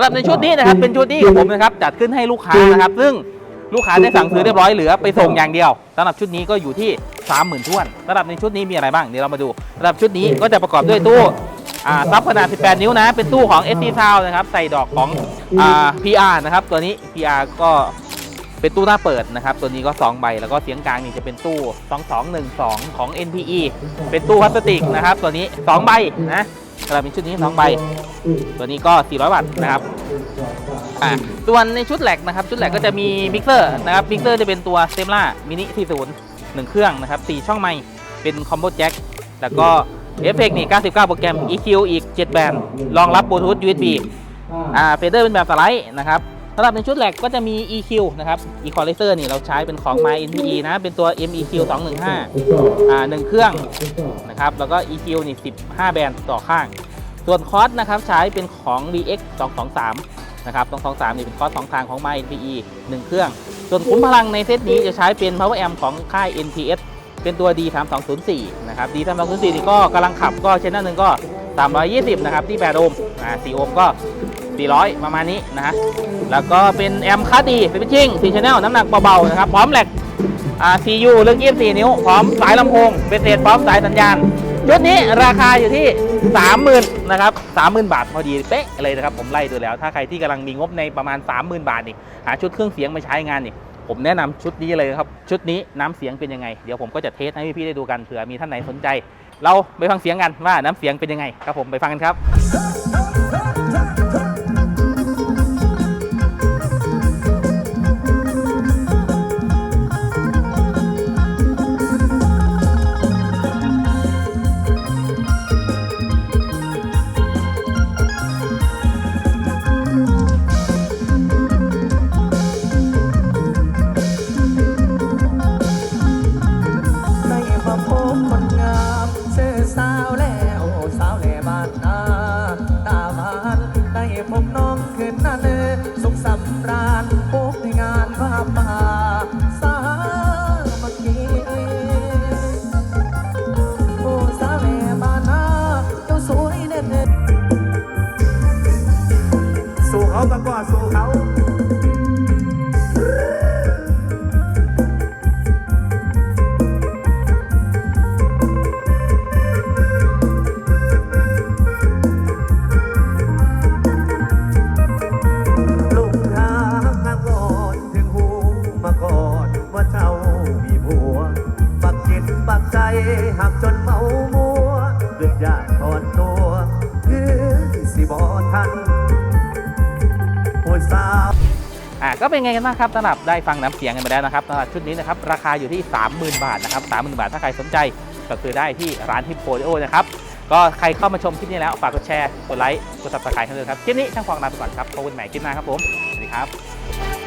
ำหรับในชุดนี้นะครับเป็นชุดที่ผมนะครับจัดขึ้นให้ลูกค้านะครับ ซึ่งลูกค้าได้สั่งซื้อเรียบร้อยเหลือไปส่งอย่างเดียวสำหรับชุดนี้ก็อยู่ที่ 30,000ท้วนสำหรับในชุดนี้มีอะไรบ้างเดี๋ยวเรามาดูสำหรับชุดนี้ก็จะประกอบด้วยตู้อ่าซับขนาด 18 นิ้วนะ เป็นตู้ของ SC Sound นะครับ ใส่ดอกของอ่า PR นะครับ ตัวนี้ PR ก็เป็นตู้หน้าเปิดนะครับ ตัวนี้ก็ 2 ใบ แล้วก็เสียงกลางนี่จะเป็นตู้ 2212 ของ NPE เป็นตู้พลาสติกนะครับ ตัวนี้ 2 ใบนะสำหรับในชุดนี้ 2 ใบ ตัวนี้ก็ 400 วัตต์นะครับอ่าส่วนในชุดแหลกนะครับ ชุดแหลกก็จะมีมิกเซอร์นะครับมิกเซอร์จะเป็นตัวเซมล่ามินิ40 1 เครื่องนะครับ4ช่องไมค์เป็นคอมโบแจ็คแล้วก็เอฟเฟกนี่ 99 โปรแกรม EQ อีก 7 แบนด์รองรับบลูทูธ USB อ่าเฟเดอร์เป็นแบบสไลด์นะครับสำหรับในชุดแหลกก็จะมี EQ นะครับ Equalizer นี่เราใช้เป็นของ My NPE นะ เป็นตัว MEQ 215 อ่าหนึ่งเครื่องนะครับ แล้วก็ EQ นี่ 15 แบนด์ต่อข้าง ส่วนคอร์สนะครับใช้เป็นของ VX 223นะครับ223นี่เป็นคอร์สสองทางของ My NPE 1 เครื่อง ส่วนคุ้มพลังในเซตนี้จะใช้เป็น Power Amp ของค่าย NTS เป็นตัว D3204 นะครับ D3204 นี่ก็กำลังขับก็เชนนัลหนึ่งก็ 320 นะครับ ที่ 8 โอห์มอ่า4โอห์มก็ 400 ประมาณนี้นะฮะแล้วก็เป็นแอมคาดีเป็นพิชชิ่ง4ชแนลน้ำหนักเบาๆนะครับ พร้อมแหลกอ่า CU เรื่อง 24 นิ้ว พร้อมสายลำโพงเป็นเศษพร้อมสายสัญญาณ ชุดนี้ราคาอยู่ที่ 30,000นะครับ30,000 บาทพอดีเป๊ะเลยนะครับ ผมไล่ดูแล้ว ถ้าใครที่กำลังมีงบในประมาณ 30,000 บาทนี่หาชุดเครื่องเสียงมาใช้งานนี่ผมแนะนำชุดนี้เลยครับ ชุดนี้น้ำเสียงเป็นยังไง เดี๋ยวผมก็จะเทสให้พี่ๆได้ดูกันเผื่อมีท่านไหนสนใจ เราไปฟังเสียงกันว่าน้ำเสียงเป็นยังไงครับผมไปฟังกันครับำราญพบในงานพาป่าสามัคคีโอ้สาแหล่บ้านาเจ้าสวยเด่นเด่นสู่เขาตะกว่าสู่เขา หักจนเมามัวเกิดอยากถอนตัวคือสิบอทันผู้สาวอะก็เป็นไงกันบ้างครับสำหรับได้ฟังน้ำเสียงกันไปแล้วนะครับสำหรับชุดนี้นะครับราคาอยู่ที่ 30,000 บาทนะครับ30,000 บาทถ้าใครสนใจก็คือได้ที่ร้านทิปโปลิโอนะครับก็ใครเข้ามาชมคลิปนี้แล้วฝากกดแชร์ กดไลค์ กดซับสไครต์ให้ด้วยครับ คลิปนี้ช่างฟองลาไปก่อนครับพบกันใหม่คลิปหน้าครับผม สวัสดีครับ